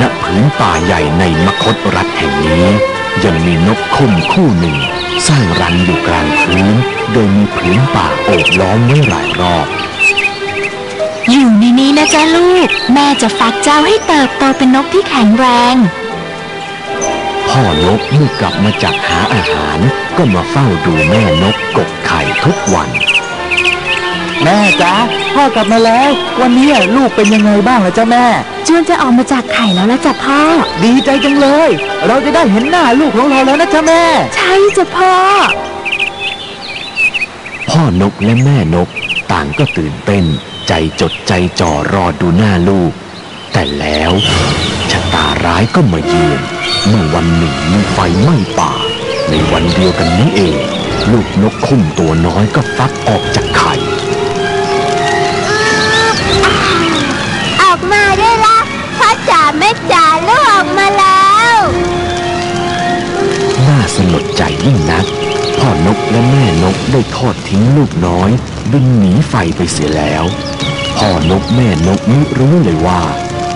ณผืนป่าใหญ่ในมคตรัฐแห่งนี้ ยังมีนกคุ้มคู่หนึ่ง สร้างรังอยู่กลางพื้น โดยมีผืนป่าโอบล้อมไว้หลายรอบ อยู่ในนี้นะจ๊ะลูก แม่จะฟักเจ้าให้เติบโตเป็นนกที่แข็งแรง พ่อนกเมื่อกลับมาจากหาอาหาร ก็มาเฝ้าดูแม่นกกกไข่ทุกวัน แม่จ๊ะพ่อกลับมาแล้ว วันนี้ลูกเป็นยังไงบ้างล่ะจ๊ะแม่ จวนจะออกมาจากไข่แล้วละจ้ะพ่อ ดีใจจังเลย เราจะได้เห็นหน้าลูกของเราแล้วนะจ๊ะแม่ ใช่จ้ะพ่อ พ่อนกและแม่นก ต่างก็ตื่นเต้น ใจจดใจจ่อรอดูหน้าลูก แต่แล้วชะตาร้ายก็มาเยือนเมื่อวันหนึ่งมีไฟไหม้ป่า ในวันเดียวกันนี้เอง ลูกนกคุ้มตัวน้อยก็ฟักออกจากไข่ จ๋าแม่จ๋าลูกออกมาแล้ว น่าสลดใจยิ่งนัก พ่อนกและแม่นกได้ทอดทิ้งลูกน้อย บินหนีไฟไปเสียแล้ว พ่อนกแม่นกไม่รู้เลยว่า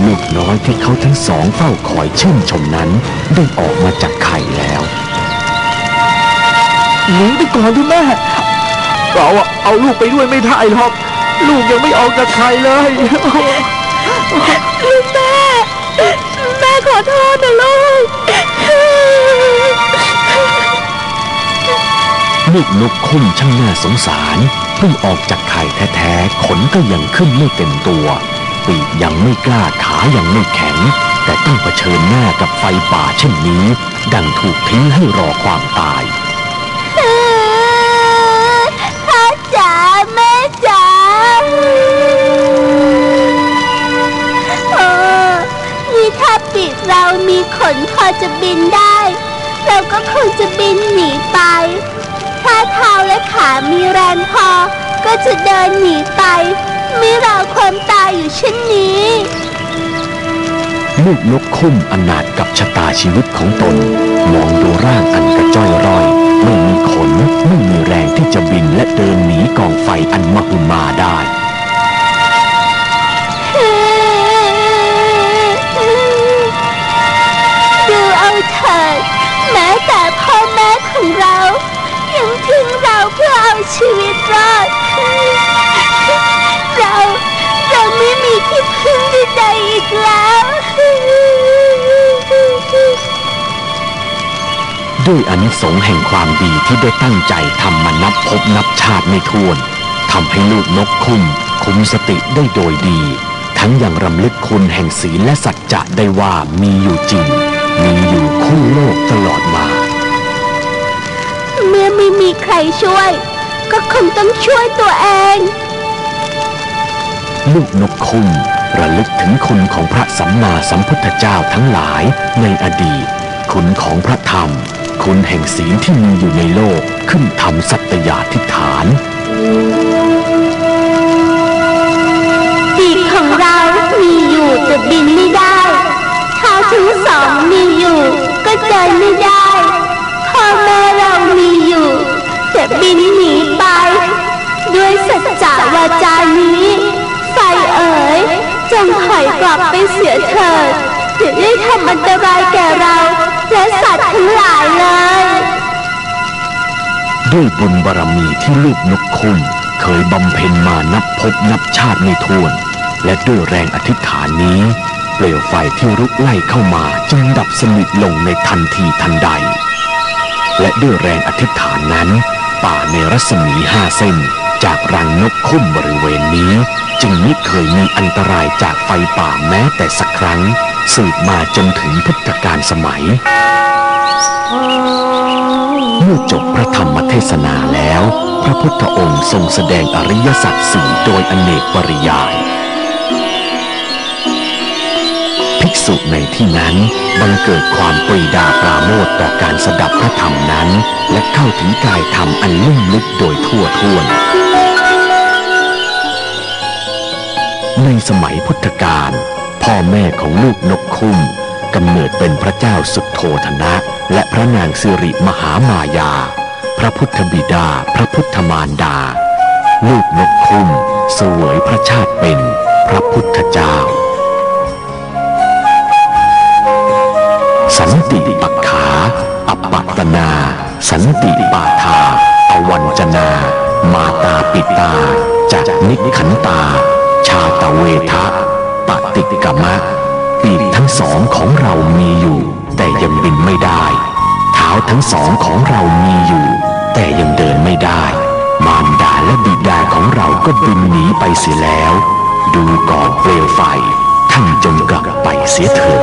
ลูกน้อยที่เขาทั้งสองเฝ้าคอยชื่นชมนั้น ได้ออกมาจากไข่แล้วหนีไปก่อนที่แม่เราอะเอาลูกไปด้วยไม่ได้หรอก ลูกยังไม่ออกจากไข่เลย ลูกแม่ ลูกนกคุ้มช่างน่าสงสารเพิ่งออกจากไข่แท้ๆ ขนก็ยังขึ้นไม่เต็มตัว ปีกยังไม่กล้าขายังไม่แข็ง แต่ต้องเผชิญหน้ากับไฟป่าเช่นนี้ ดังถูกทิ้งให้รอความตายพ่อจ๋าแม่จ๋าโอ้นี่ถ้าปีกเรามีขนพอจะบินได้ เราก็คงจะบินหนีไป มีแรงพอ ก็จะเดินหนีไป ไม่รอความตายอยู่เช่นนี้ ลูกนกคุ้มอนาถกับชะตาชีวิตของตน มองดูร่างอันกระจ้อยร่อยไม่มีขนไม่มีแรงที่จะบินและเดินหนีกองไฟอันมหึมาได้ ชีวิตรอด เรา เราไม่มีที่พึ่งใดๆอีกแล้ว ด้วยอนิสงส์แห่งความดีที่ได้ตั้งใจทำมานับพบนับชาติไม่ถ้วนทำให้ลูกนกคุ้มคุ้มสติได้โดยดี ทั้งยังรำลึกคุณแห่งศีลและสัจจะได้ว่ามีอยู่จริง มีอยู่คู่โลกตลอดมา เมื่อไม่มีใครช่วย ก็คงต้องช่วยตัวเอง ลูกนกคุ้มระลึกถึงคุณของพระสัมมาสัมพุทธเจ้าทั้งหลายในอดีต คุณของพระธรรม คุณแห่งศีลที่มีอยู่ในโลกขึ้นทำสัตยาธิษฐานปีกของเรา มีอยู่แต่บินไม่ได้ เสียเถิดอย่าได้ทำอันตรายแก่เรา และสัตว์ทั้งหลายเลย ด้วยบุญบารมีที่ลูกนกคุ้มเคยบำเพ็ญมานับพบนับชาติไม่ถ้วน และด้วยแรงอธิษฐานนี้ เปลวไฟที่รุกไล่เข้ามาจึงดับสนิทลงในทันทีทันใด และด้วยแรงอธิษฐานนั้น ป่าในรัศมีห้าเส้น จากรังนกคุ้มบริเวณนี้ จึงไม่เคยมีอันตรายจากไฟป่าแม้แต่สักครั้ง สืบมาจนถึงพุทธกาลสมัย เมื่อจบพระธรรมเทศนาแล้ว พระพุทธองค์ทรงแสดงอริยสัจสี่โดยอเนกปริยาย ภิกษุในที่นั้นบังเกิดความปรีดาปราโมทต่อการสดับพระธรรมนั้น และเข้าถึงกายธรรมอันลุ่มลึกโดยทั่วท่วน ในสมัยพุทธกาลพ่อแม่ของลูกนกคุ้มกำเนิดเป็นพระเจ้าสุโธธนะ และพระนางสิริมหามายา พระพุทธบิดา พระพุทธมารดา ลูกนกคุ้มเสวยพระชาติเป็นพระพุทธเจ้า สันติปักขาอปปัตตนา สันติปาทาอวัญจนา มาตาปิตาจักนิขันตา ชาตเวทะปฏิกมะปีกทั้งสองของเรามีอยู่ แต่ยังบินไม่ได้ เท้าทั้งสองของเรามีอยู่ แต่ยังเดินไม่ได้ มารดาและบิดาของเราก็บินหนีไปเสียแล้ว ดูก่อนเปลวไฟ ท่านจงกลับไปเสียเถิด